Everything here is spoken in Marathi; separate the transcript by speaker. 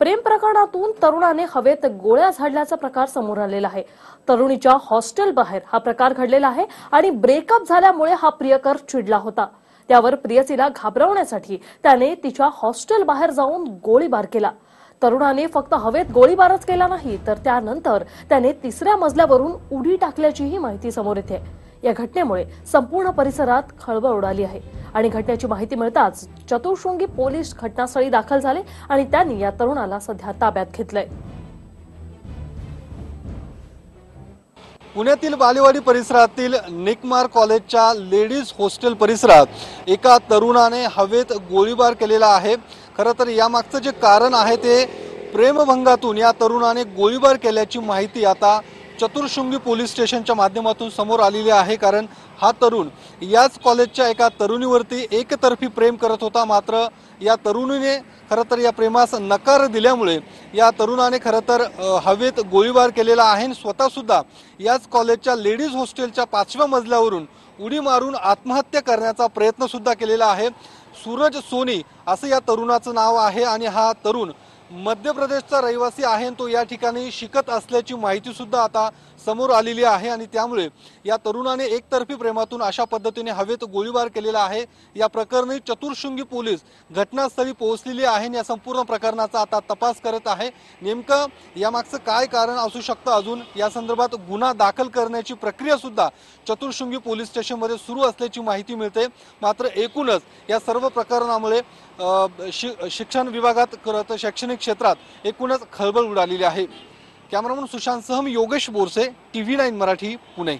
Speaker 1: प्रेम प्रकरणातून तरुणाने हवेत गोळ्या झाडल्याचा प्रकार समोर आलेला आहे. तरुणीच्या हॉस्टेल बाहेर हा प्रकार घडलेला आहे आणि ब्रेकअप झाल्यामुळे हा प्रियकर चिडला होता. त्यावर प्रियसीला घाबरवण्यासाठी त्याने तिच्या हॉस्टेल बाहेर जाऊन गोळीबार केला. तरुणाने फक्त हवेत गोळीबारच केला नाही तर त्यानंतर त्याने तिसऱ्या मजल्यावरून उडी टाकल्याचीही माहिती समोर येते. या घटनेमुळे संपूर्ण परिसरात खळबळ उडाली आहे. आणि घटनेची माहिती मिळताच चतुर्शृंगी पोलीस घटनास्थळी दाखल झाले आणि त्यांनी या तरुणाला सध्या ताब्यात घेतलंय.
Speaker 2: पुण्यातील बालेवाडी परिसरातील निकमार कॉलेजच्या लेडीज हॉस्टेल परिसरात एका तरुणाने हवेत गोळीबार केलेला आहे. खरं तर यामागचं जे कारण आहे ते प्रेमभंगातून या तरुणाने गोळीबार केल्याची माहिती आता चतुर्शृंगी पोलीस स्टेशनच्या माध्यमातून समोर आलेली आहे. कारण हा तरुण याच कॉलेजच्या एका तरुणीवरती एकतर्फी प्रेम करत होता. मात्र या तरुणीने खरं तर या प्रेमास नकार दिल्यामुळे या तरुणाने खरं तर हवेत गोळीबार केलेला आहे. आणि स्वतःसुद्धा याच कॉलेजच्या लेडीज हॉस्टेलच्या पाचव्या मजल्यावरून उडी मारून आत्महत्या करण्याचा प्रयत्नसुद्धा केलेला आहे. सूरज सोनी असं या तरुणाचं नाव आहे. आणि हा तरुण मध्य प्रदेशचा रहिवासी आहे तो या ठिकाणी शिकत असल्याची माहिती सुद्धा आता समोर आलेली आहे आणि त्यामुळे या तरुणाने एकतर्फी प्रेमातून अशा पद्धतीने हवेत गोळीबार केलेला आहे. या प्रकरणी चतुर्शृंगी पोलीस घटनास्थळी पोहोचलेली आहे आणि या संपूर्ण प्रकरणाचा आता तपास करत आहे. नेमकं यामागचं काय कारण असू शकतं अजून? या संदर्भात गुन्हा दाखल करण्याची प्रक्रिया सुद्धा चतुर्शृंगी पोलीस स्टेशनमध्ये सुरू असल्याची माहिती मिळते. मात्र एकूणच या सर्व प्रकरणामुळे शि- शिक्षण विभागात करत शैक्षणिक क्षेत्रात एकूणच खळबळ उडालेली आहे. कॅमेरामन सुशांतसह मी Yogesh Borse T V nine Marathi Pune.